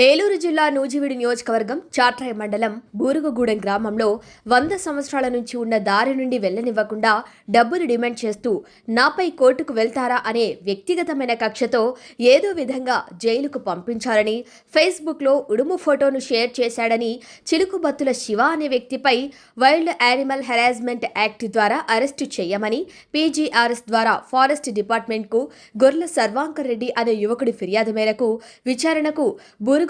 ఏలూరు జిల్లా నూజివీడు నియోజకవర్గం చాట్రాయ్ మండలం బూరుగుగూడెం గ్రామంలో వంద సంవత్సరాల నుంచి ఉన్న దారి నుండి వెళ్ళనివ్వకుండా డబ్బులు డిమాండ్ చేస్తూ నాపై కోర్టుకు వెళ్తారా అనే వ్యక్తిగతమైన కక్షతో ఏదో విధంగా జైలుకు పంపించాలని ఫేస్బుక్లో ఉడుము ఫోటోను షేర్ చేశాడని చిలుకుబత్తుల శివ అనే వ్యక్తిపై వైల్డ్ యానిమల్ హెరాస్మెంట్ యాక్ట్ ద్వారా అరెస్టు చేయమని పీజీఆర్ఎస్ ద్వారా ఫారెస్ట్ డిపార్ట్మెంట్కు గొర్ల సర్వాంకర్ రెడ్డి అనే యువకుడి ఫిర్యాదు మేరకు విచారణకు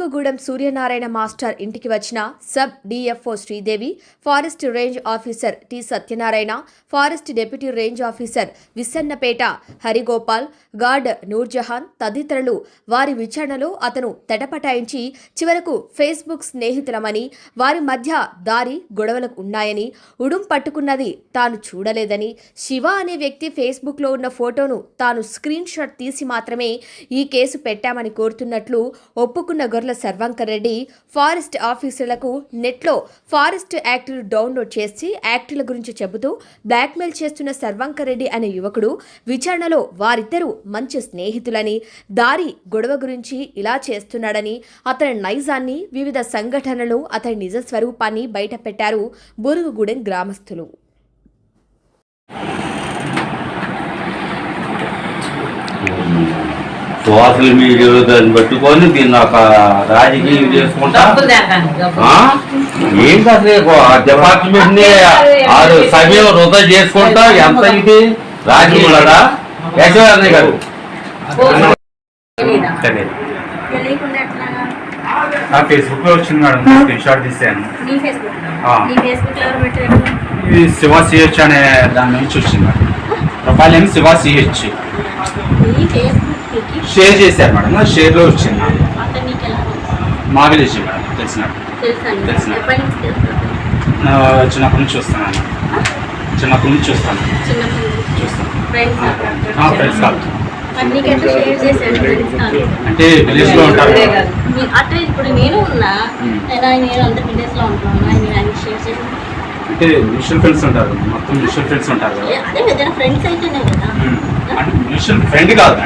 బూరుగుగూడెం సూర్యనారాయణ మాస్టర్ ఇంటికి వచ్చిన sub DFO Sridevi forest range officer T Satyanarayana forest deputy range officer Visannapeta Harigopal guard Noorjahan తదితరులు వారి విచారణలో అతను తటపటాయించి చివరకు ఫేస్బుక్ స్నేహితులమని వారి మధ్య దారి గొడవలకు ఉన్నాయని ఉడుం పట్టుకున్నది తాను చూడలేదని శివ అనే వ్యక్తి ఫేస్బుక్లో ఉన్న ఫోటోను తాను స్క్రీన్ షాట్ తీసి మాత్రమే ఈ కేసు పెట్టామని కోరుతున్నట్లు ఒప్పుకున్న గొర్రెల సర్వంకర్ రెడ్డి ఫారెస్ట్ ఆఫీసర్లకు నెట్లో ఫారెస్ట్ యాక్టులు డౌన్లోడ్ చేసి యాక్టుల గురించి చెబుతూ బ్లాక్మెయిల్ చేస్తున్న సర్వంకర్ రెడ్డి అనే యువకుడు విచారణలో వారిద్దరూ మంచి స్నేహితులని దారి గొడవ గురించి ఇలా చేస్తున్నాడని అతని నైజాన్ని వివిధ సంఘటనలు అతని నిజ స్వరూపాన్ని బయటపెట్టారు బురుగుగూడెం గ్రామస్తులు. సోషల్ మీడియాలో దాన్ని పట్టుకొని దీన్ని ఒక రాజకీయం చేసుకుంటా? ఏంటి అసలు డిపార్ట్మెంట్ని ఆరు సమయం వృధా చేసుకుంటా? ఎంత ఇది? రాజకీయాలడా గారు? నా ఫేస్బుక్లో వచ్చింది మేడం స్క్రీన్ షాట్ తీసాను. ఇది శివ సిహెచ్ అనే దాని నుంచి వచ్చింది మేడం. ప్రొఫైల్ ఏమి శివ సిహెచ్ షేర్ చేశారు మేడం షేర్లో వచ్చింది? మా విలేజ్ మేడం తెలిసినట్టు తెలుసా నీకు? తెలుసు. ఎప్పటి నుంచి తెలుసు? నా చిన్నప్పటి నుంచి చూస్తున్నాను చిన్నప్పటి నుంచి చూస్తాను కాదు అంటే విలేజ్లో ఉంటారు. అట్లా ఇప్పుడు నేను ఉన్నా ఉమ్. నేను నేను అంత విలేజ్లో ఉంటున్నాను నేను ఆయన షేర్ చేసి అంటే మ్యూచువల్ ఫ్రెండ్స్ ఉంటారు. మొత్తం మ్యూచువల్ ఫ్రెండ్స్ ఉంటారు కదా. అదే ఏదైనా ఫ్రెండ్స్ అయితేనే కదా. ఉమ్. అంటే మ్యూచువల్ ఫ్రెండ్ కాదు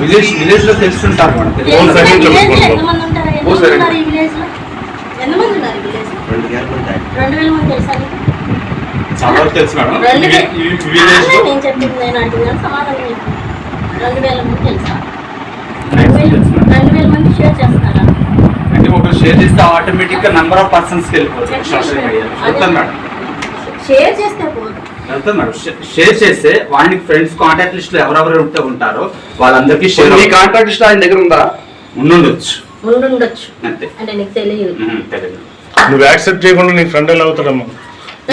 విలేజ్ విలేజ్లో తెలుస్తుంటారు మేడం విలేజ్లో తెలిసిన విలేజ్లో తెలుసుకుంటారు. ఎంతమంది ఉంటారు? ఓ ఎంతమంది సరే. ఉన్నారు ఈ విలేజ్లో? ఎంతమంది రెండు వేల మంది తెలుసా? చాలా మేడం. నేను చెప్పింది నేను సమాధానం. రెండు వేల మంది తెలుసా? రెండు వేల మంది షేర్ చేస్తారా అంటే ఒకరు షేర్ చేస్తే ఆటోమేటిక్గా నంబర్ ఆఫ్ పర్సన్స్ వెళ్ళిపోతుంది. సోషల్ మీడియా వెళ్తాను మేడం. షేర్ చేస్తే పోదు. షేర్ చేస్తే వాడికి ఫ్రెండ్స్ కాంటాక్ట్ లిస్ట్లో ఎవరెవరు ఉంటే ఉంటారో వాళ్ళందరికీ షేర్ నీ కాంటాక్ట్ లిస్ట్ ఆయన దగ్గర ఉందా? ఉండుండొచ్చు. ఉండుండొచ్చు. అంతే. అంటే నీకు తెలియదు. తెలియదు. నువ్వు యాక్సెప్ట్ చేయకుండా నీ ఫ్రెండ్ ఎలా అవుతాడమ్మా?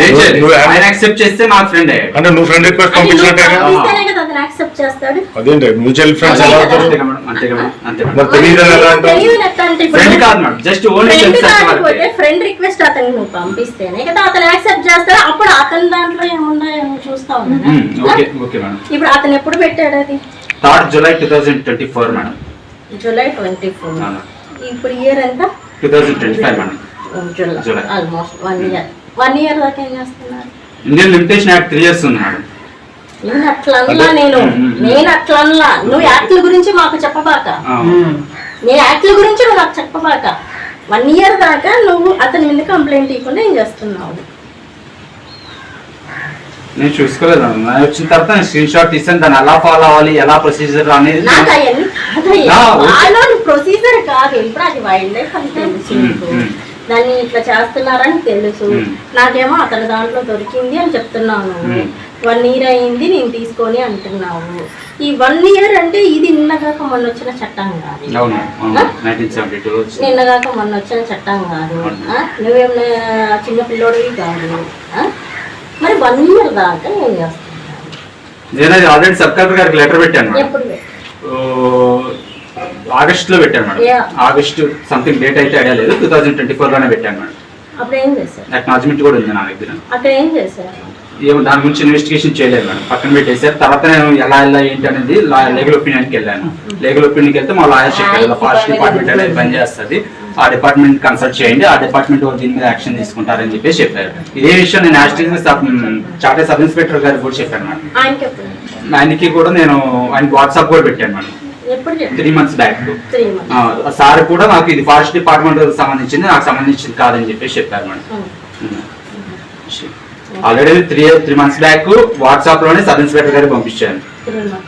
ఏం చేయాలి? నువ్వు ఆయన యాక్సెప్ట్ చేస్తే నా ఫ్రెండ్ అంటే నువ్వు ఫ్రెండ్ రిక్వెస్ట్ పంపించినట్టే అతను అదేంటి? మ్యూచువల్ ఫ్రెండ్స్ ఎలా అవుతారు? మరి తెలియదు ఎలా జస్ట్ ఓన్లీ ఫ్రెండ్ రిక్వెస్ట్ అతనికి నువ్వు పంపిస్తేనే కదా అతను యాక్సెప్ట్ చేస్తాడు. అప్పుడు అతని దాంట్లో ఏమున్నాయో చూస్తా ఓకే ఓకే మేడం? ఇప్పుడు అతను ఎప్పుడు పెట్టాడు అది? Third July two thousand twenty four madam July twenty four. ఇప్పుడు ఇయర్ ఎంత? Two thousand twenty five madam July. Almost one year one year దాకా ఏం చేస్తున్నారు? Indian limitation act three years ఉంది మేడం. నేను. నేను. నేను అట్లా అనలా. నువ్వు యాక్ట్ల గురించి మాకు చెప్పబాక. నేను యాక్ట్ల గురించి నువ్వు నాకు చెప్పబాక. వన్ ఇయర్ దాకా నువ్వు అతని మీద కంప్లైంట్ ఇవ్వకుండా ఏం చేస్తున్నావు? నేను చూసుకోలేదు నేను వచ్చిన తర్వాత నేను స్క్రీన్ షాట్ తీసాను. దాన్ని ఎలా ఫాలో అవ్వాలి? ఎలా ప్రొసీజర్ అనేది నాకు అవన్నీ కాదయ్యా. నా, ఓకే. వాళ్ళ ప్రొసీజర్ కాదు. ఇప్పుడు అది వైల్డ్ లైఫ్ అని దాన్ని ఇట్లా చేస్తున్నారని తెలుసు. నాకేమో అతని దాంట్లో దొరికింది అని చెప్తున్నావు నువ్వు ఉమ్. వన్ ఇయర్ అయింది నేను తీసుకొని అంటున్నావు ఈ వన్ ఇయర్ అంటే ఇది నిన్నగాక మొన్న వచ్చిన చట్టం కాదు. నిన్నగాక మొన్న వచ్చిన చట్టం కాదు? నువ్వేమన్నా చిన్న పిల్లోడివి కాదు? మరి వన్ ఇయర్ దాకా నేను ఆల్రెడీ సబ్ కలెక్టర్ గారికి లెటర్ పెట్టాను ఎప్పుడు? ఆగస్ట్లో పెట్టాను మేడం. ఆగస్ట్ సంథింగ్ డేట్ అయితే ఐడియా లేదు. టూ థౌజండ్ ట్వంటీ ఫోర్లోనే పెట్టాను మేడం అక్నాలజ్మెంట్ కూడా ఉంది నా దగ్గర. ఏమో దాని గురించి ఇన్వెస్టిగేషన్ చేయలేదు మేడం. పక్కన పెట్టేసారు తర్వాత నేను ఎలా ఎలా ఏంటి అనేది లీగల్ ఒపీనియన్కి వెళ్ళాను. లీగల్ ఒపీనియన్కి వెళ్తే మా లాయర్ చెప్పారు ఫారెస్ట్ డిపార్ట్మెంట్ అనేది పనిచేస్తుంది ఆ డిపార్ట్మెంట్ కన్సల్ట్ చేయండి. ఆ డిపార్ట్మెంట్ వాళ్ళు దీని మీద యాక్షన్ తీసుకుంటారని చెప్పేసి చెప్పారు. ఇదే విషయం నేను యాక్చువల్గా చార్టర్ సబ్ ఇన్స్పెక్టర్ గారికి కూడా చెప్పాను మేడం. ఆయనకి కూడా నేను ఆయనకి వాట్సాప్ కూడా పెట్టాను madam. Three months back sir కూడా నాకు ఇది ఫారెస్ట్ డిపార్ట్మెంట్ సంబంధించింది నాకు సంబంధించింది కాదని చెప్పేసి చెప్పారు madam. Already three three months back వాట్సాప్లోనే sub inspector గారికి పంపించాను.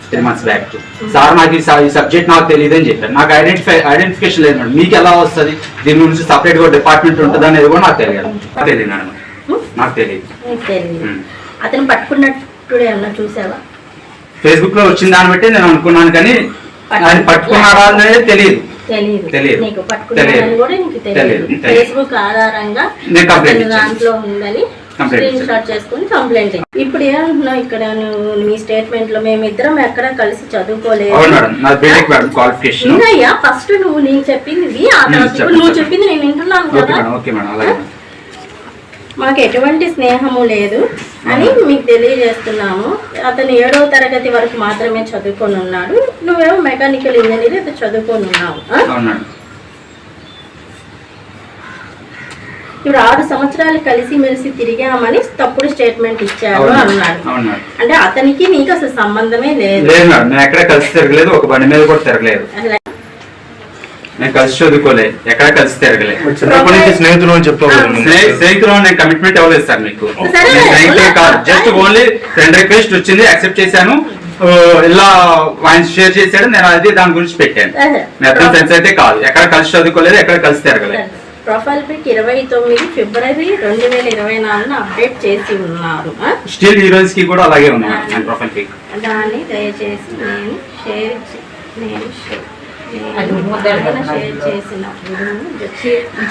త్రీ మంత్స్ బ్యాక్ సార్ నాకు ఈ సబ్జెక్ట్ నాకు తెలియదు అని చెప్పారు. నాకు ఐడెంటిఫై ఐడెంటిఫికేషన్ లేదు మేడం. మీకు ఎలా వస్తుంది? దీని గురించి సపరేట్గా డిపార్ట్మెంట్ ఉంటుంది అనేది కూడా నాకు తెలియదు నాకు తెలియదు మేడం. నాకు తెలియదు. నీకు తెలియదు. ఉమ్. అతను పట్టుకున్నట్టు చూసావా? ఫేస్బుక్లో వచ్చిన దాన్ని బట్టి నేను అనుకున్నాను కానీ ఆయన పట్టుకున్నారా అనేది తెలియదు తెలియదు. నీకు పట్టుకున్నాడని తెలియదు. కూడా నీకు తెలియదు. ఫేస్బుక్ ఆధారంగా. దాంట్లో ఉందని స్క్రీన్. షాట్ చేసుకుని కంప్లైంట్. ఇప్పుడు ఏమంటున్నావు ఇక్కడ నువ్వు నీ స్టేట్మెంట్లో మేమిద్దరం ఎక్కడ కలిసి చదువుకోలేదు ఫస్ట్ నువ్వు నేను చెప్పింది నువ్వు. చెప్పింది నేను వింటున్నాను కదా మేడం ఓకే మేడం అలాగే మేడం. మాకు ఎటువంటి స్నేహము లేదు అని మీకు తెలియజేస్తున్నాము. అతను ఏడవ తరగతి వరకు మాత్రమే చదువుకొని ఉన్నాడు. నువ్వేమో మెకానికల్ ఇంజనీర్ అయితే చదువుకొని ఉన్నావు ఇప్పుడు ఆరు సంవత్సరాలు కలిసి మెలిసి తిరిగామని తప్పుడు స్టేట్మెంట్ ఇచ్చారు అన్నాడు. అంటే అతనికి నీకు అసలు సంబంధమే లేదు. నేను ఎక్కడ కలిసి తిరగలేదు ఒక బండి మీద కూడా తిరగలేదు. నేను కలిసి చదువుకోలేదు ఎక్కడ కలిసి తిరగలేదు చిన్నప్పటి నుంచి స్నేహితులు అని ముందు. స్నే- స్నేహితులు నేను కమిట్మెంట్ ఇవ్వలేదు సార్ మీకు? జస్ట్ ఓన్లీ ఫ్రెండ్ రిక్వెస్ట్ వచ్చింది యాక్సెప్ట్ చేశాను. ఇలా ఆయన షేర్ చేశాడు నేను అది దాని గురించి పెట్టాను. నేను ఫ్రెండ్స్ అయితే కాదు. ఎక్కడ కలిసి చదువుకోలేదు ఎక్కడ కలిసి తిరగలేదు. ప్రొఫైల్ పిక్ ఇరవై తొమ్మిది ఫిబ్రవరి రెండు వేల ఇరవై నాలుగున అప్డేట్ చేసి ఉన్నారు? స్టిల్ ఈ రోజుకి కూడా అలాగే ఉన్నాను ఆయన ప్రొఫైల్ పిక్ దాన్ని దయచేసి నేను షేర్ నేను షేర్ షేర్ చేసినప్పుడు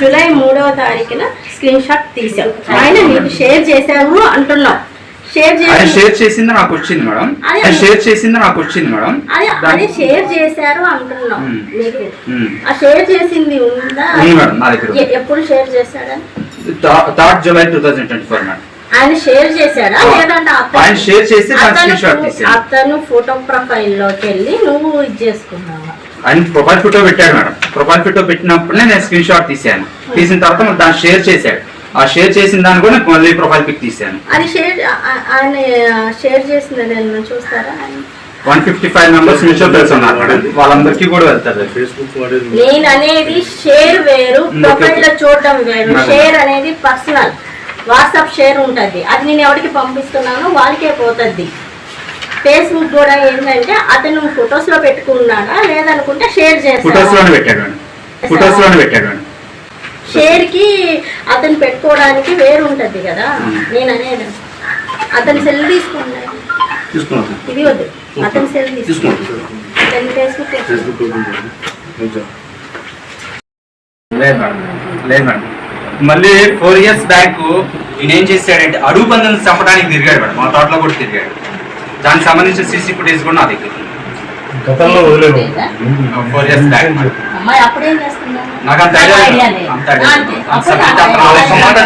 జూలై మూడవ తారీఖున స్క్రీన్ షాట్ తీసావు ఆయన నీకు షేర్ చేశావు అంటున్నావు షేర్ చేసి షేర్ చేసింది నాకు వచ్చింది మేడం. షేర్ చేసింది నాకు వచ్చింది మేడం. అదే షేర్ చేశారు మ్మ్. ఆ షేర్ చేసింది ఉందా? మేడం నా దగ్గర ఎ- ఎప్పుడు షేర్ చేశాడని third July two thousand twenty four madam. ఆయన షేర్ చేశాడా ఆ. లేదంటే అతను- షేర్ చేసి అతను ఫోటో ప్రొఫైల్లోకి వెళ్ళి నువ్వు ఇది చేసుకున్నావా? ఆయన ప్రొఫైల్ ఫోటో పెట్టాడు మేడం. ప్రొఫైల్ ఫోటో పెట్టినప్పుడే నేను స్క్రీన్ షాట్ తీసాను తీసిన తర్వాత దాన్ని షేర్ చేశాడు. ఆ షేర్ చేసిన దాన్ని కూడా మళ్ళీ ప్రొఫైల్ పిక్ తీసాను అది షేర్ ఆయన షేర్ చేసింది నేను చూస్తారా? One fifty five members mutual ఉన్నారు మేడం. వాళ్ళందరికీ కూడా వెళ్తారు. నేను అనేది షేర్ వేరు ప్రొఫైల్లో. చూడడం వేరు. షేర్ అనేది పర్సనల్. వాట్సాప్ షేర్ ఉంటది. అది నేను ఎవరికి పంపిస్తున్నానో వాళ్ళకే పోతుంది. ఫేస్బుక్ కూడా ఏంటంటే అతను ఫొటోస్లో పెట్టుకున్నాడా లేదనుకుంటే షేర్ ఫొటోస్లోనే చేస్తాను పెట్టాడు మేడం ఫొటోస్లోనే పెట్టాడు మేడం షేర్కి అతను పెట్టుకోవడానికి వేరు ఉంటది కదా. నేను అనేది అతను సెల్ తీసుకున్నాడు? తీసుకున్నాను ఇది వద్దు. అతను సెల్ తీసుకున్నాడు. అతని ఫేస్బుక్. లేదు మేడం. లేదు మేడం. మళ్ళీ ఫోర్ ఇయర్స్ బ్యాక్ ఈయన ఏం చేశాడంటే అడుగు పందులను చంపడానికి తిరిగాడు మేడం. మా తోటలో కూడా తిరిగాడు. దానికి సంబంధించిన సీసీ ఫుటేజ్ కూడా నా దగ్గర గతంలో వదిలేవు. ఫోర్ ఇయర్స్ బ్యాక్ అమ్మాయి అప్పుడేం చేస్తున్నాను నాకు అంత ఐడియా. అంత ఐడియా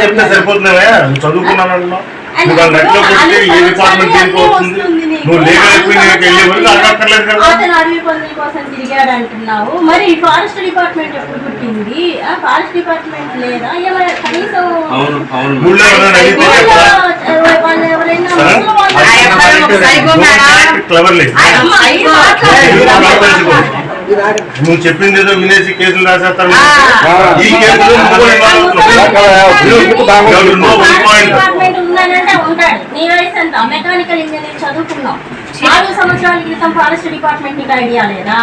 చెప్తే సరిపోతున్నావే చదువుకున్నాను నువ్వు దాని నెట్లో కొట్టి ఏ డిపార్ట్మెంట్ దేనికి వస్తుంది నువ్వు లీగల్ ఒపీనియన్కి వెళ్ళే వరకు అడగక్కర్లేదు కదా. అతను అడవి పందుల కోసం తిరిగాడు అంటున్నావు మరి ఫారెస్ట్ డిపార్ట్మెంట్ ఎప్పుడు పుట్టింది? ఆ ఫారెస్ట్ డిపార్ట్మెంట్ లేదా? ఏమైనా కనీసం అవును అవును. ఊళ్ళో ఎవరైనా అడిగితే వాళ్ళు ఎవరైనా సరే. ముసలి నువ్వు చెప్పింది ఏదో వినేసి కేసులు రాసేస్తాను ఆ. ఈ కేసులో మెకానికల్ ఇంజనీర్ చదువుకున్నావు నాలుగు సంవత్సరాల క్రితం ఫారెస్ట్ డిపార్ట్మెంట్ నీకు ఐడియా లేదా?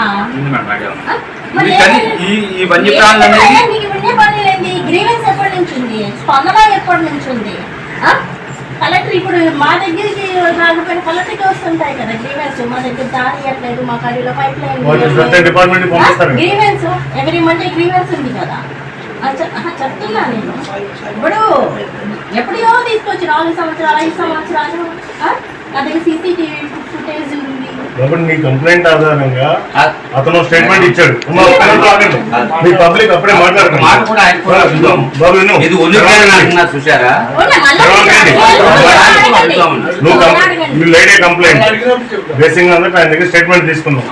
ఈ వన్యప్రాణులు గ్రీవెన్స్ ఎప్పటి నుంచి ఉంది? స్పందన ఎప్పటి నుంచి ఉంది? ఆ? కలెక్టర్ ఇప్పుడు మా దగ్గరికి రాకపోయిన కలెక్టర్కి వస్తుంటాయి కదా గ్రీవెన్స్ మా దగ్గర దారి ఇవ్వట్లేదు మా కడిలో పైప్ పంపిస్తారు. గ్రీవెన్స్ ఎవరి మండే గ్రీవెన్స్ ఉంది కదా. చెప్తున్నా నేను. ఇప్పుడు ఎప్పుడో తీసుకొచ్చి నాలుగు సంవత్సరాలు ఐదు సంవత్సరాలు. దగ్గర సీసీటీవీ ఫుటేజ్ కాబట్టి నీ కంప్లైంట్ ఆధారంగా అతను స్టేట్మెంట్ ఇచ్చాడు. మీ పబ్లిక్ అప్పుడే మాట్లాడుతున్నారు మాట కూడా ఆయన కూడా విందాం. బాబు విను. ఇది ఒలిపియాలని అంటున్నారు చూసారా ఉన్నా, మళ్ళా చదవండి. అడగండి. నువ్వు మళ్ళా కం- అడగండి. యు లైట్ కంప్లైంట్ బేసింగ్ అందరికి ఆయన దగ్గర స్టేట్మెంట్ తీసుకున్నాం.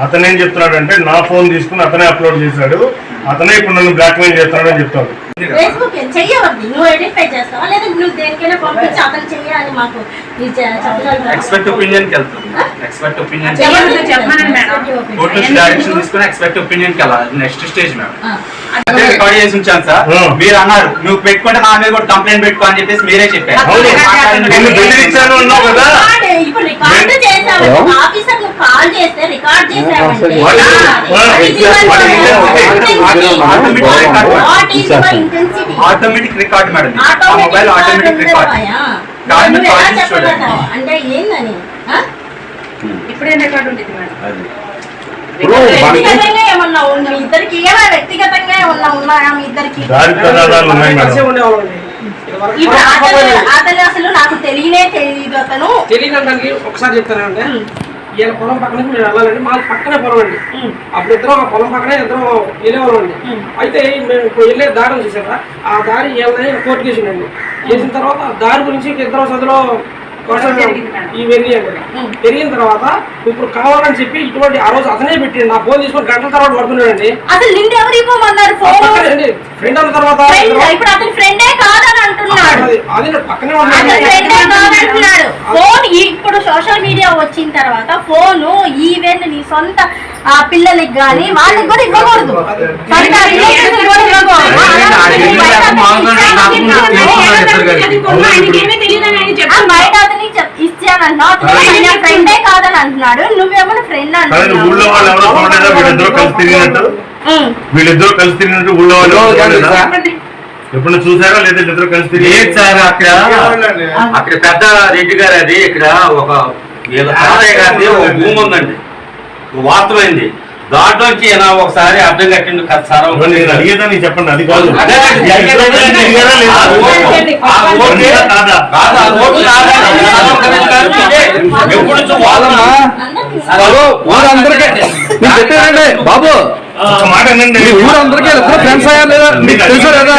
అతను ఏం చెప్తున్నాడు అంటే నా ఫోన్ తీసుకుని అతనే అప్లోడ్ చేశాడు. అతనే ఇప్పుడు నన్ను బ్లాక్ మెయిల్ చేస్తున్నాడు అని చెప్తాడు. ఫేస్బుక్ చెయ్యవద్దు నువ్వు ఐడెంటిఫై చేస్తావా? లేదా నువ్వు దేనికైనా పంపించి అతను చెయ్యాలి మాకు ఇది చె- చెప్పగలరా? ఎక్స్పెక్ట్ ఒపీనియన్కి వెళ్తాం. ఎక్స్పెక్ట్ ఒపీనియన్ ఎవరిని చెప్పమనండి మేడం. కోర్టు నుంచి డైరెక్షన్ తీసుకుని ఎక్స్పెక్ట్ ఒపీనియన్కి వెళ్ళాలి. Next stage madam. రికార్డ్ చేసి ఉంచాను సార్. మీరు అన్నారు నువ్వు పెట్టుకుంటే నా మీద కూడా కంప్లైంట్ పెట్టుకో అని చెప్పేసి మీరే చెప్పారు. Intensity automatic record madam. ఆ మొబైల్ ఆటోమేటిక్ రికార్డ్ దాని చూడండి. అంటే ఏందని? ఆ? ఇప్పుడే రికార్డు ఉంటుంది మేడం అది. ఏమన్నా ఉంది? మీ ఇద్దరికి ఏమైనా వ్యక్తిగతంగా ఏమన్నా ఉన్నాయా మీ ఇద్దరికి? దారి ప్రమాదాలు ఉన్నాయి మేడం ఇప్పుడు అతను అసలు నాకు తెలియనే తెలియదు అతను. తెలియదంటానికి ఒకసారి చెప్తానంటే ఈయన పొలం పక్కన మేము వెళ్ళాలండి. మాకు పక్కనే పొలం అండి. అప్పుడు ఇద్దరం ఆ పొలం పక్కనే ఇద్దరం వెళ్ళేవాళ్ళం అండి. అయితే మేము ఇప్పుడు వెళ్ళే దారి చూసారా? ఆ దారి వెళ్ళదని కోర్టుకి వేసిండండి వేసిన తర్వాత ఆ దారి గురించి ఇద్దరం చదువులో పెరిగిన తర్వాత ఇప్పుడు కావాలని చెప్పి ఇటువంటి ఆ రోజు అతనే పెట్టిండు. నా ఫోన్ తీసుకొని గంటల తర్వాత పడుకున్నాడండి. అసలు ఎవరు ఇవ్వమన్నారు? ఫోన్? ఫ్రెండ్ అన్న తర్వాత ఇప్పుడు అతని ఫ్రెండే కాదని అంటున్నాడు. అది పక్కనే ఫోన్ ఇప్పుడు సోషల్ మీడియా వచ్చిన తర్వాత ఫోను ఈవెన్ నీ సొంత ఆ పిల్లలకి గాని వాళ్ళకి కూడా ఇవ్వకూడదు. Relatives కి కూడా ఇవ్వకూడదు. ఆ ఇల్లు లేక మామూలుగా నాకు ముందు తీసుకున్నాడు ఇద్దరు కలిపి. ఆయనకేమీ తెలియదని ఆయన ఆ చెప్పారు బయట అతనికి చెప్- ఇచ్చానంటున్నావు అతను నా ఫ్రెండే కాదని అంటున్నాడు నువ్వేమో ఫ్రెండ్ కానీ ఊళ్ళో వాళ్ళు ఎవరో చూడలేదా వీళ్ళిద్దరూ కలిసి తిరిగినట్టు? వీళ్ళిద్దరూ కలిసి తిరిగినట్టు ఊళ్ళో వాళ్ళు ఎవరూ చూడలేదా? ఎప్పుడైనా చూసారా లేదా వీళ్ళిద్దరూ కలిసి తిరిగి? లేదు సార్ అక్కడ? అక్కడ పెద్ద రెడ్డి గారు అది ఇక్కడ ఒక వీళ్ళ తాతయ్య గారిది ఒక భూమి ఉందండి. వాస్తవైంది దాంట్లోంచి ఒకసారి అర్థం కట్టిండు కదా సార్. నేను అడిగేదాన్ని చెప్పండి అది కాదు. ఎప్పుడు వాళ్ళమ్మా? బాబు. ఒక మాట వినండి. మీ ఊరందరికీ ఫ్రెండ్స్ అయ్యారు లేదా? మీకు తెలుసా లేదా?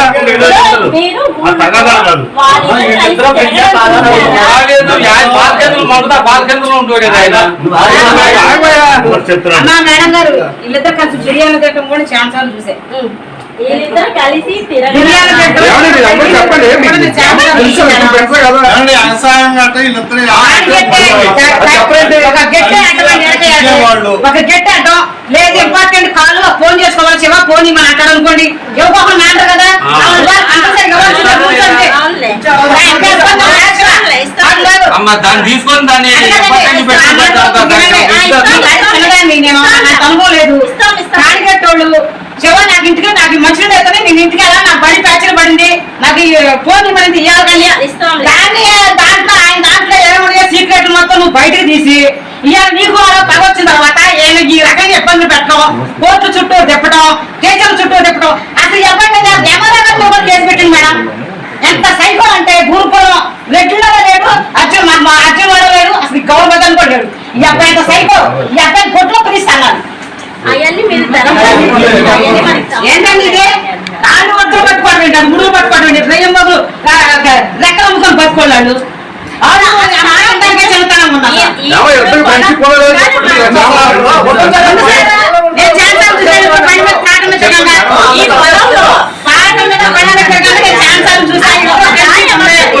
మేడం గారు ఇల్లిద్దరు కలిసి బిర్యానీ తిట్టడం కూడా సార్లు చూసే. వీళ్ళిద్దరు కలిసి అంటే. ఒక గెట్టే అడ్డం లేదు ఇంపార్టెంట్ కాల్ ఫోన్ చేసుకోవాలి. శివ ఫోన్ అనుకోండి. ఎవరు మ్యాటర్ కదా? వాళ్ళు. అమ్మ దాన్ని తీసుకొని దాన్ని నేను నాకు అనుభవం లేదు. శివ నాకు ఇంటికి నాకు మంచి అవుతుంది నేను ఇంటికి వెళ్ళాలి నాకు బడి ప్యాచర్ పడింది. నాకు ఫోన్ ఇవ్వని ఇవ్వాలి కానీ. దాన్ని దాంట్లో ఆయన దాంట్లో ఏమన్నా సీక్రెట్ మొత్తం నువ్వు బయటకు తీసి ఇవాళ నీకు అలా పగ వచ్చిన తర్వాత ఏమి ఈ రకంగా ఇబ్బంది పెట్టడం కోర్టు చుట్టూ తిప్పడం కేసుల చుట్టూ తిప్పడం అసలు ఎవరి మీద మీద కేసు పెట్టింది మేడం? ఎంత సైకో అంటే భూపురం రెడ్డిలో లేడు అర్జున్ అర్జున్ వాడు లేడు అసలు గౌరవ కూడా లేడు. ఈ అబ్బాయి ఎంత సైకో ఈ అబ్బాయి కొట్లో పిలుస్తాను అవన్నీ మీరు. తాళ్ళు ఒత్తులు పట్టుకోవడం అది ముడుగు పట్టుకోవడం ఏంటి? దయ్యం బదులు రెక్కలు అమ్ముకొని పట్టుకోలేడు. నేను చేస్తాను. తిరగగా. ఈ పొలంలో ఎవరిదా?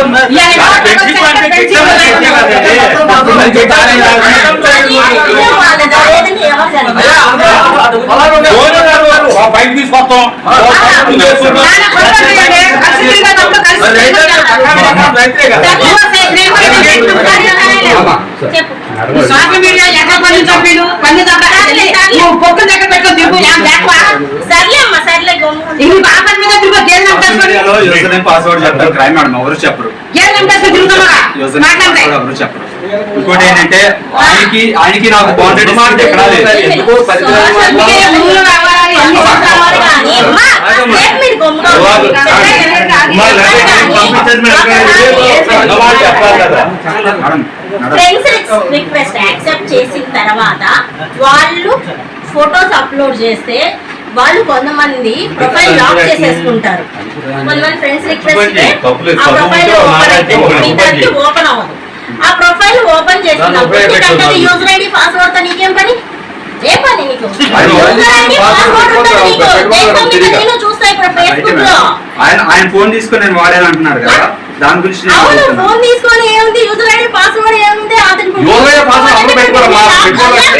ధోని గారు ఆ బైక్ తీసుకొస్తాం సోషల్ మీడియా ఎక్కడ పని చంపిడు పని నువ్వు పొక్కు దగ్గర పెట్టుకొని తిరుగు ఏం లేకవా ఇది మీద తిరుగు యూజర్ పాస్వర్డ్ చెప్తారు క్రైమ్ మేడం ఎవరు చెప్పరు గేదె నమ్మేసుకొని తిరుగుతున్నారా యూజర్ నేమ్ మాట్లాడితే పాస్వర్డ్ ఎవరు చెప్పరు ఇంకోటి ఏంటంటే ఆయనకి ఆయనకి నాకు బాండెడ్ ఎక్కడా లేదు ఎందుకో ఫ్రెండ్స్ రిక్వెస్ట్ యాక్సెప్ట్ చేసిన తర్వాత వాళ్ళు ఫొటోస్ అప్లోడ్ చేస్తే వాళ్ళు కొంతమంది ప్రొఫైల్ లాక్ చేసేసుకుంటారు. కొంతమంది ఫ్రెండ్స్ రిక్వెస్ట్ ఆ ప్రొఫైల్ ఓపెన్ అయితే ఓపెన్ అవ్వదు. ఆ ప్రొఫైల్ ఓపెన్ చేసినప్పుడు. యూజర్ ఐడి పాస్వర్డ్తో నీకేం పని? ఏ పని నీకు? అది యూజర్ ఐడి password పాస్వర్డ్ ఉంటుంది ఉంటుంది, నీకు? పెట్టుకోవడం దేశం మీద తెలియక. నేను చూస్తా వస్తాయి ఇప్పుడు అయితే ఫేస్బుక్లో. ఆయన ఫోన్ తీసుకొని నేను వాడాను అంటున్నారు కదా దాని గురించి నేను. ఫోన్ తీసుకొని ఏముంది? యూజర్ ఐడి పాస్వర్డ్ ఏముంది? అతని User ID, password అందరూ పెట్టుకోవాలమ్మా, పెట్టుకోవాలి.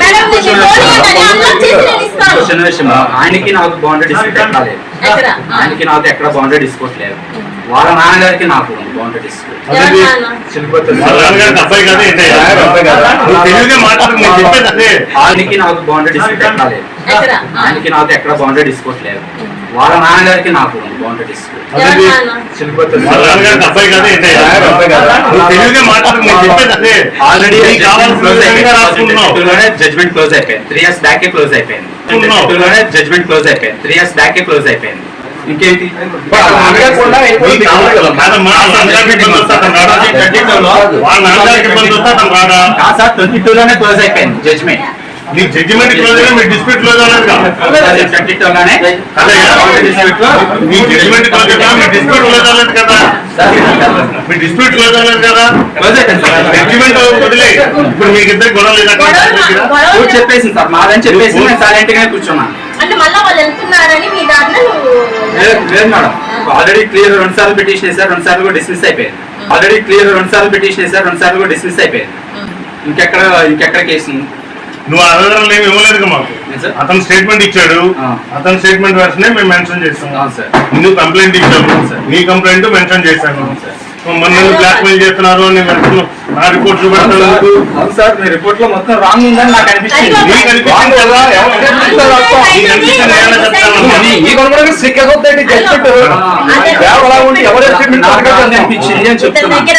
మేడం మీకు ఫోన్ ఇవ్వండి, అన్లాక్ చేసి నేను ఇస్తాను. చిన్న విషయం ఆయనకి నాకు ఎక్కడ లేదు. ఎక్కడ? ఆయనకి నాకు ఎక్కడ బౌండరీ డిస్ప్యూట్ లేదు. వాళ్ళ నాన్నగారికి నాకు ఎవరి నాన్న? వాళ్ళ నాన్నగారికి అబ్బాయి కదా ఏంటయ్యా? అబ్బాయి కదా. నువ్వు తెలివిగా మాట్లాడు నేను చెప్పేది అదే. ఆయనకి నాకు బౌండరీ డిస్ప్యూట్ ఎక్కడ లేదు. ఎక్కడ? ఆయనకి నాకు ఎక్కడ బౌండరీ డిస్ప్యూట్ లేదు. వాళ్ళ నాన్నగారికి నాకు బౌండరీ రాసుకుంటున్నావు జడ్జ్మెంట్ క్లోజ్ అయిపోయింది. త్రీ ఇయర్స్ బ్యాక్ క్లోజ్ అయిపోయింది. జడ్జ్మెంట్ క్లోజ్ అయిపోయింది. త్రీ ఇయర్స్ బ్యాక్ క్లోజ్ అయిపోయింది ఇంకేంటి ట్వంటీ టూ లోనే? క్లోజ్ అయిపోయింది. జడ్జ్మెంట్ నీ జడ్జిమెంట్ క్లోజ్ అయినా మీ డిస్ప్యూట్ క్లోజ్ అవ్వలేదు కదా. ట్వంటీ టూ లోనే అదయ్యా, మీ జడ్జిమెంట్ క్లోజ్ అయినా మీ డిస్ప్యూట్ క్లోజ్ అవ్వలేదు కదా. మీ డిస్ప్యూట్ క్లోజ్ అవ్వలేదు కదా. జడ్జిమెంట్ వదిలే ఇప్పుడు మీకు ఇద్దరు గొడవ లేదా చెప్పేసింది సార్ మాదని చెప్పేసి నేను సైలెంట్ గానే కూర్చున్నాను అంటే మళ్ళా వాళ్ళు వెళ్తున్నారని మీ దాంట్లో నువ్వు లేదు మేడం. ఆల్రెడీ క్లియర్ రెండు సార్లు పిటిషన్ వేసారు రెండు సార్లు కూడా డిస్మిస్ అయిపోయింది ఆల్రెడీ క్లియర్ రెండు సార్లు పిటిషన్ వేసారు రెండు సార్లు కూడా డిస్మిస్ అయిపోయింది ఇంకెక్కడ ఇంకెక్కడ కేసు? నువ్వు ఆధారాలు ఏమి ఇవ్వలేదు మాకు? అతను స్టేట్మెంట్ ఇచ్చాడు. అతని స్టేట్మెంట్ వెర్షనే మేము మెన్షన్ చేస్తాం. నువ్వు కంప్లైంట్ ఇచ్చావు సార్. నీ కంప్లైంట్ మెన్షన్ చేశాను అవును సార్. మన బ్లాక్ మెయిల్ చేస్తున్నారు అని. నా రిపోర్ట్ సార్. చూపెడతాను అవును సార్ మీ రిపోర్ట్లో మొత్తం రాంగ్ ఉందని నాకు అనిపిస్తుంది ఉండి అనిపించింది అని స్టేట్మెంట్.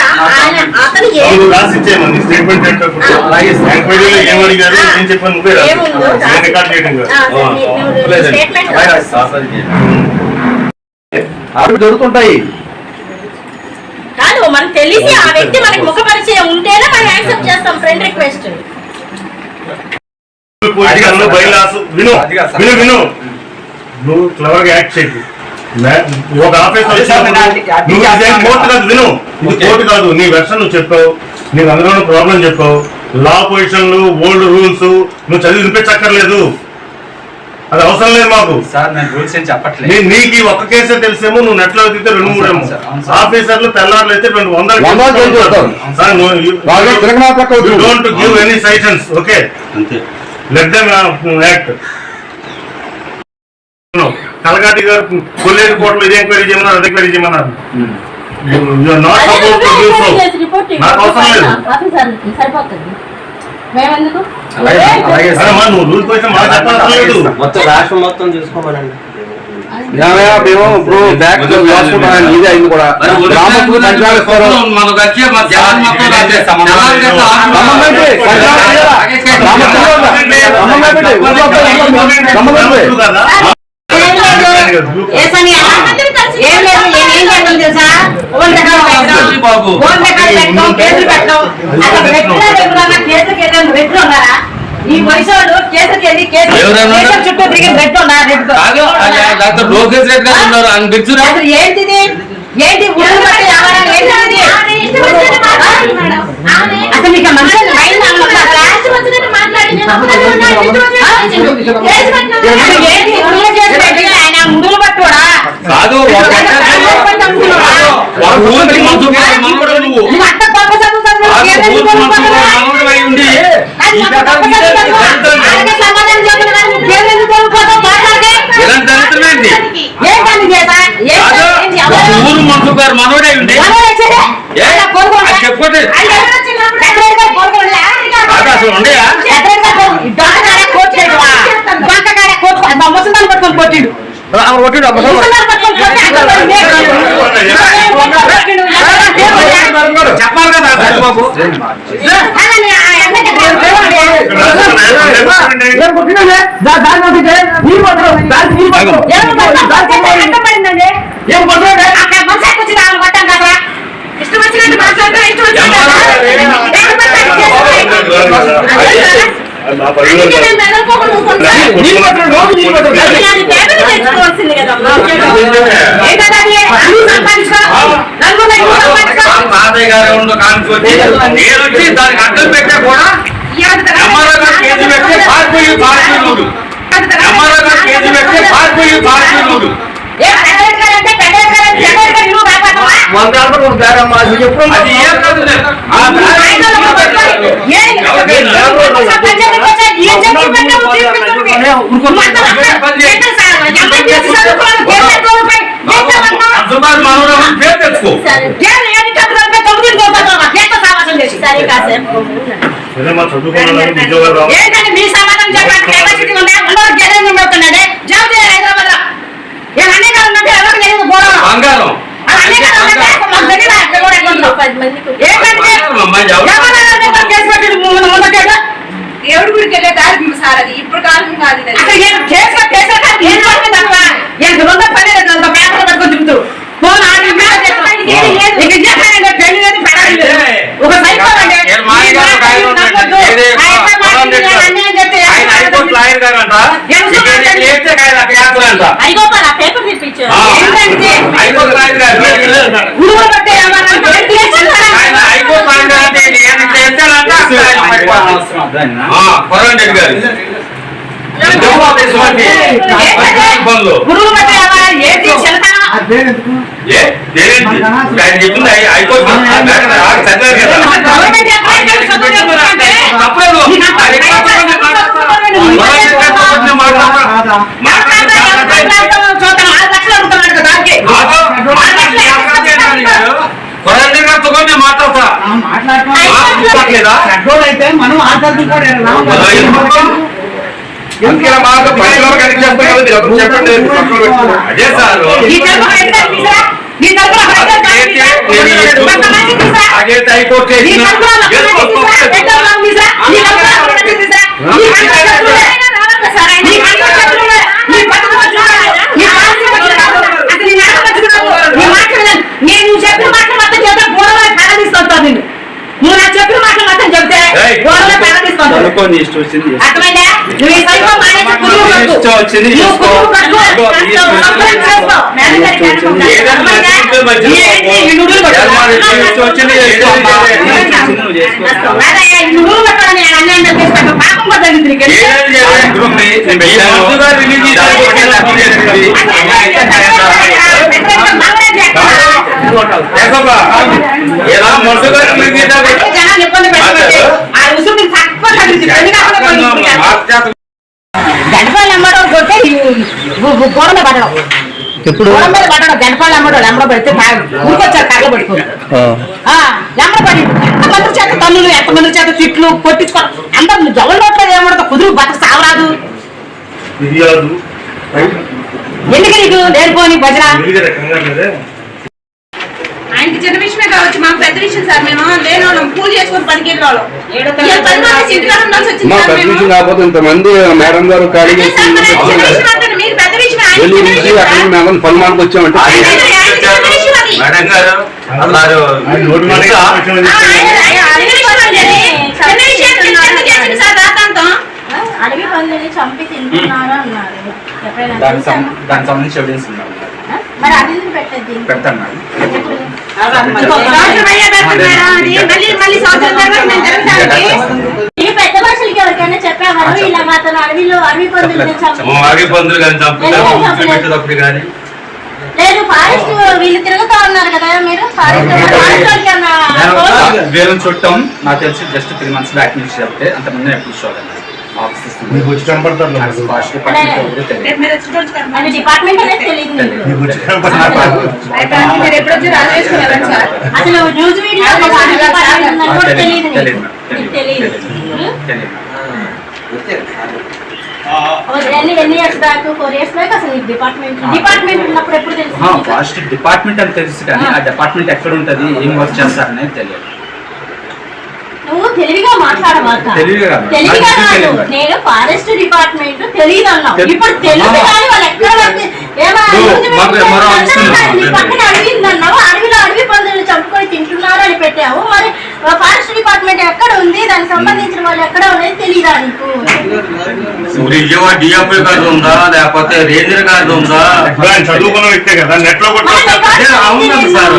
ఎంక్వైరీలో ఏం చెప్పాను నువ్వే రికార్డ్ చేయడం. అవి దొరుకుతుంటాయి. కాదు మనకు తెలిసి ఆ వ్యక్తి మనకి ముఖ పరిచయం ఉంటేనే మనం యాక్సెప్ట్ చేస్తాం. ఫ్రెండ్ రిక్వెస్ట్ విను. విను విను. నువ్వు క్లవర్గా యాక్ట్ చేయకు. మే- ఒక ఆఫీసర్ అది నువ్వు ఇదేం. కోర్టు కాదు విను. ఇది. కోర్టు కాదు నీ వెర్షన్ నువ్వు చెప్పావు. నీకు అందులో ప్రాబ్లం చెప్పావు. లా పొజిషన్లు ఓల్డ్ రూల్స్ నువ్వు చదివి వినిపించక్కర్లేదు. అది అవసరం లేదు మాకు. సార్ నేను రూల్స్ ఏం చెప్పట్లేదు. నీ- నీకు ఈ ఒక్క కేసే తెలిసేమో నువ్వు నెట్లో వెతికితే రెండు మూడు. ఆఫీసర్లు తెల్లారులు అయితే రెండు వందల. Don't give any sanctions okay అంతే. లెట్ దెమ్ యాక్ట్ కలగాటి గారు కొల్లేరు కోర్టులో ఇదే ఎంక్వైరీ చేయమన్నారు అదే ఎంక్వైరీ చేయమన్నారు నాట్ టు సో నాకు అవసరం లేదు సరిపోతుంది మొత్తం రాష్ట్రం మొత్తం చూసుకోమనండి మేము ఇప్పుడు బ్యాక్ ఇది అయింది కూడా ఈ వయసు వాళ్ళు కేసులు ఎవరైనా కేసుల చుట్టూ తిరిగి రెడ్లు ఉన్నారా ఏంటిది? ఏంటి ఊరు బట్టి వ్యవహారం ఏంటిది అసలు మీకు మంచి మైండ్ అనుకుంటారా అసలు ఏంటి ఊళ్ళో కేసు పెట్టి ఆయన ముడులు పట్టుకోడా కాదు? ఊరు మంచు గారు మనవడే ఉండి. చెప్పుకోండి. అసలు ఉండయా ఎక్కడెక్కడ కొను- ఈ దొంగ కాడ కోర్టు చేయడమా? దొంగ కాడ కోర్టు- ఆ ముసలిదాన్ని పట్టుకొని కొట్టిండు. ఆమె కొట్టిండు, ఆ ముసలి వాడు. ముసలిదాన్ని పట్టుకొని కొట్టి అక్కడ పడి నేను కొట్టిండు. కొట్టిండు. ఎవరు కొట్టారు? చెప్పాలి కదా బాబు. ఏం కదా ఇష్టం వచ్చినట్టు మాట్లాడటం ఇష్టం వచ్చినట్టు పడితే. తాతయ్య గారు ఉండు కానుకొచ్చి నేను వచ్చి దానికి అడ్డం పెట్టా కూడా. ఎంఆర్ఓ గారు కేసు పెట్టి పారిపోయి పారిపోయి ఎంఆర్ఓ గారు కేసు పెడితే పారిపోయి పారిపోయి నువ్వు ఏ పెద్ద ఎత్తుకారు అంటే పెద్ద ఎత్తుకారు అంటే పెద్ద ఎత్తుకారు నువ్వు కాపాడతావా? మన దాంట్లో ఒక బేరమ్మా అది ఎప్పుడు అది ఏం కాదు ఆ ఆయన వాళ్ళు పట్టుకొని, ఏ పంచాయతీకి వచ్చా, ఏం చెప్పి పెట్టావు తీసుకుంటుంది? మొత్తం అక్కడ ఎంత సార్? ఎంత చేసి చదువుకోవాలి? ఏం అమ్మాయి ఎవరు? గుడికి వెళ్ళే దారి సార్ అది ఇప్పుడు కాలం కాదు ఆయన హైకోర్టు లాయర్ గారు అంట ఇక నేను చేస్తే ఆయన అక్కడ చేస్తాడంట. అయిగోపాల్ ఆ పేపర్ తెప్పించు ఆ, ఏంటంటే? హైకోర్టు లాయర్ గారు ఉడువ పట్టే వ్యవహారం ఏంటి దేనికి ఆయన చెప్పింది హై- మాట్లాడలేదా? మనం పక్కన పెట్టుకోండి. అదే సార్ హైకోర్టు నీ చేసిన తరపున లక్షణాలు తీసురా? హైదరాబాద్ తీసురా? నీ తరపున లక్షణాలు తీసురా? నీ కంటే చెప్పులున్నాయి. నీ కంటే చెప్పులున్నాయి. నీ పట్టుకు వచ్చుకున్నావు. నీ పాలసీ వచ్చుకున్నావు. అసలు నీ నాన్న వచ్చుకున్నావు. నీ మాటలు నేను- నేను నువ్వు చెప్పిన మాటలు మొత్తం చెప్తే గోడలో పెడదీస్తుంటావు నిన్ను నువ్వు నాకు చెప్పిన మాటలు మొత్తం చెప్తే ఏయ్. గోడలో చదువుకొని ఇష్టం వచ్చింది. ఇష్టం వచ్చింది ఎలా మందుగా గడపాలు అమ్మడం గు- గోడ పడడం. ఎప్పుడు? గోడ పడడం గడపాలు అమ్మడం లెంబడ పెడితే ఊరికొచ్చారు కళ్ళ పట్టుకుని. లెంబడ పడి ఎంతమంది చేత తల్లులు ఎంతమంది చేత తిట్లు కొట్టించుకోవడం. అందరు జవలు నోట్లేదు ఏమడతా కుదురు బతక సావరాదు. ఎందుకు నీకు లేనిపోని భజన? ఆయనకి చిన్న మాకు పెద్ద విషయం సార్ మేము లేని వాళ్ళం పూజ చేసుకొని పనికి వాళ్ళం. పది మంది. ఇంటికాడ ఉండాల్సి వచ్చింది మా సార్ పెద్ద మేము. విషయం కాకపోతే ఇంతమంది మేడం గారు ఖాళీ అదే చేసి సార్ మరి ఆయన ఆయన వెళ్ళి నుంచి అక్కడ. మేము పనుమానికి వచ్చామంటే ఆయన ఆయన. మేడం గారు అన్నారు. ఇంకా ఆ, ఆయన ఆయన చేసింది సార్ రాతాంతం? అడవి పందిని చంపి తింటున్నారు అన్నారు. ఎప్పుడైనా దానికి చూసామా? సం- దానికి సంబంధించి ఎవిడెన్స్? మరి అది ఎందుకు పెట్టద్ది పెడతాను మేడం. లేదు ఫారెస్ట్ వీళ్ళు తిరుగుతా ఉన్నారు కదా మీరు? ఫారెస్ట్ చుట్టం. నాకు తెలిసి జస్ట్ త్రీ మంత్స్ బ్యాక్ నుంచి చెప్తే ఎప్పుడు చూడండి ఆఫీస్ మీకు వచ్చి కనపడతారు మీకు. వచ్చి కనపడతారు. డిపార్ట్మెంట్ అని తెలుసు కానీ ఆ. డిపార్ట్మెంట్ ఎక్కడ ఉంటది ఏం వర్క్ చేస్తారనేది తెలియదు. నువ్వు తెలివిగా మాట్లాడమాట తెలివిగా కాదు. నేను ఫారెస్ట్ డిపార్ట్మెంట్ తెలియదు అన్నావు ఇప్పుడు తెలుసు ఆ. కానీ వాళ్ళు ఎక్కడ. పక్కన అడవి ఉందన్నావు అడవిలో అడవి పందులు చంపుకొని తింటున్నారు అని పెట్టావు. మరి ఎక్కడ ఉంది? దానికి సంబంధించిన వాళ్ళు ఎక్కడ ఉన్నది తెలియదా నీకు? విజయవాడ డిఎంపీ కార్డు ఉందా? లేకపోతే రేంజర్ కార్డు ఉందా? ఇప్పుడు ఆయన చదువుకున్న వ్యక్తే కదా నెట్లో సార్.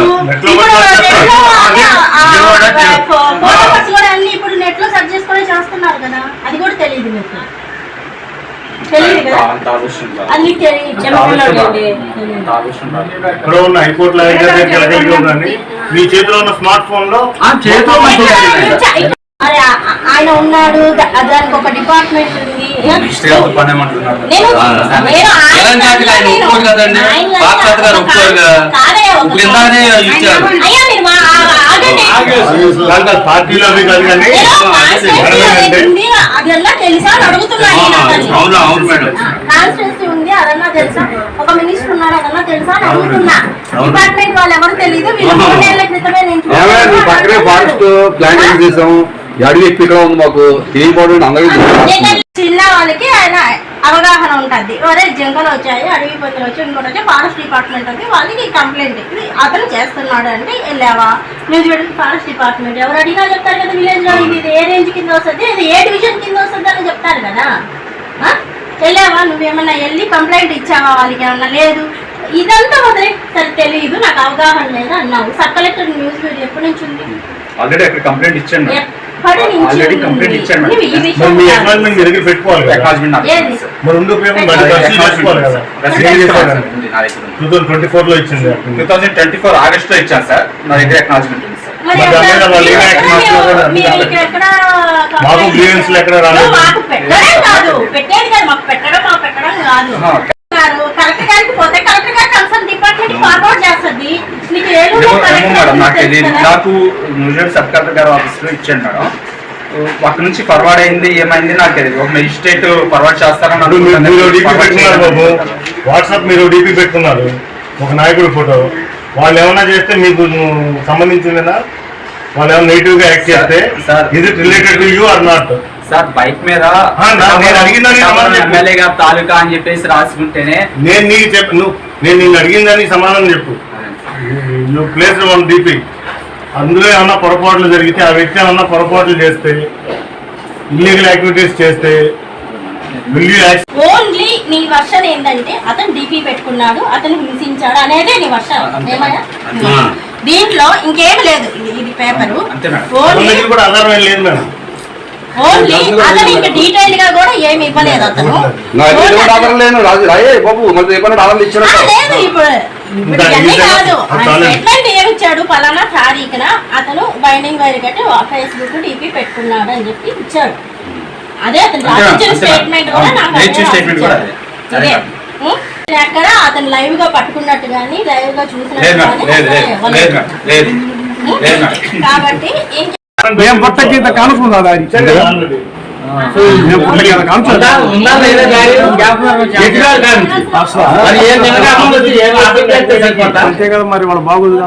కూడా అన్ని ఇప్పుడు నెట్లో సెర్చ్ చేసుకొని చేస్తున్నారు కదా. అది కూడా తెలియదు మీకు ఇక్కడ ఉన్న హైకోర్టు మీ చేతిలో ఉన్న స్మార్ట్ ఫోన్లో ఆ, చేతిలో ఆయన ఉన్నాడు దానికి ఒక డిపార్ట్మెంట్ ఉంది. మినిస్టర్ పార్టీలో అవి కాదు కానీ నేను కాన్స్టిట్యూన్సీ అంటే ఉంది, అదన్నా తెలుసా అని అడుగుతున్నాను నేను అతన్ని. అవును అవును మేడం. కాన్స్టిట్యూన్సీ ఉంది అదన్నా తెలుసా? ఒక మినిస్టర్ ఉన్నాడు అదన్నా తెలుసా అని అడుగుతున్నా. అవును. డిపార్ట్మెంట్ వాళ్ళు ఎవరు తెలియదు వీళ్ళు అవును. మూడేళ్ళ క్రితమే నేను ఏమే నీ పక్కనే ఫారెస్ట్ ప్లాంటింగ్ చేసాం ఈ అడవి ఎక్కువ ఉంది మాకు. తెలియకపోవడం అందరికీ తెలుసు. ఏంటంటే చిన్న వాళ్ళకి ఆయన అవగాహన ఉంటుంది. ఒరే జంగలు వచ్చాయి అడవి పందులు వచ్చి ఇంకోటి వచ్చి ఫారెస్ట్ డిపార్ట్మెంట్ ఉంది. వాళ్ళకి కంప్లైంట్ ఇది అతను చేస్తున్నాడు అంటే వెళ్ళావా నువ్వు చూడండి ఫారెస్ట్ డిపార్ట్మెంట్ ఎవరు అడిగినా చెప్తారు కదా విలేజ్లో ఇది ఏ రేంజ్ కింద వస్తుంది? ఇది ఏ డివిజన్ కింద వస్తుంది అని చెప్తారు కదా? వెళ్ళావా? నువ్వేమన్నా వెళ్ళి కంప్లైంట్ ఇచ్చావా వాళ్ళకి ఏమన్నా? లేదు. ఇదంతా వదిలే సరే తెలియదు నాకు అవగాహన లేదు అన్నావు. సబ్ కలెక్టర్ న్యూస్ వీడియో ఎప్పటి నుంచి ఉంది? ఆల్రెడీ అక్కడ కంప్లైంట్ ఇచ్చాను ఆల్రెడీ ఉంది? కంప్లైంట్ ఇచ్చాను మరి మీ మీ దగ్గర పెట్టుకోవాలి కదా. మరి ఉండు ఉపయోగం మరి రసీదు చేసుకోవాలి కదా. రసీదు చేసుకోవాలి. టూ థౌసండ్ ట్వంటీ ఫోర్లో ఇచ్చింది టూ థౌసండ్ ట్వంటీ ఫోర్ ఆగస్ట్లో ఇచ్చాను సార్. నా దగ్గర ఉంది మాకు ఎక్కడ రాలేదు. పెట్టడం పెట్టడం కాదు. కలెక్టర్ గారికి పోతే కలెక్టర్ గారు మేడం నాకు కదా. నాకు న్యూజిలాండ్ సబ్ కలెక్టర్ గారు ఆఫీస్లో ఇచ్చాను మేడం. అక్కడ నుంచి ఫార్వర్డ్ అయింది ఏమైంది నాకు తెలియదు. ఒక మెజిస్ట్రేట్ ఫార్వర్డ్ చేస్తారని వాట్సాప్ మీరు డీపీ పెట్టుకున్నారు. ఒక నాయకుడి ఫోటో. వాళ్ళు ఏమైనా చేస్తే మీకు సంబంధించిందేనా? వాళ్ళు ఏమైనా నెగిటివ్గా యాక్ట్ చేస్తే సార్. ఇది related to you are not sir bike మీద ఆ, నా- నేను అడిగిన దానికి సమాధానం చెప్పు. ఎమ్మెల్యే గారు తాలూకా అని చెప్పేసి రాసుకుంటేనే నేను నీకు చెప్పు నువ్వు నేను నిన్ను అడిగిన దానికి సమాధానం చెప్పు యూ ప్లేస్ వన్ డీపీ అందులో ఏమన్నా పొరపాట్లు జరిగితే ఆ వ్యక్తి ఏమన్నా పొరపాట్లు చేస్తే ఇల్లీగల్ యాక్టివిటీస్ చేస్తే ఓన్లీ నీ వర్షన్ ఏంటంటే అతను డిపి పెట్టుకున్నాడు అతను హింసించాడు అనేదే నీ వర్షన్. ఏమయ్యా. దీంట్లో ఇంకేం లేదు ఇది పేపరు ఓన్లీ కూడా ఆధారం లేదు మేడం ఓన్లీ అతను ఇంకా డీటెయిల్గా కూడా ఏమి ఇవ్వలేదు అతను. ఆధారం లేను రాజు రాయే బాబు మరి ఆధారం లేదు ఇప్పుడు ఇవన్నీ కాదు. పలానా తారీఖున అతను బైండింగ్ వైర్ కట్టి ఫేస్బుక్ డిపి పెట్టుకున్నాడు అని చెప్పి ఇచ్చాడు. అదే అతను రాసిచ్చిన. స్టేట్మెంట్ కూడా నాకు అదే? ఎక్కడ అతను లైవ్గా పట్టుకున్నట్టు గానీ లైవ్గా చూసినట్టు మేడం కాబట్టి ఏం మేము పుట్టకి ఇంత కానుకుందా దారి? అంతే కదా మరి వాళ్ళ బాగోదు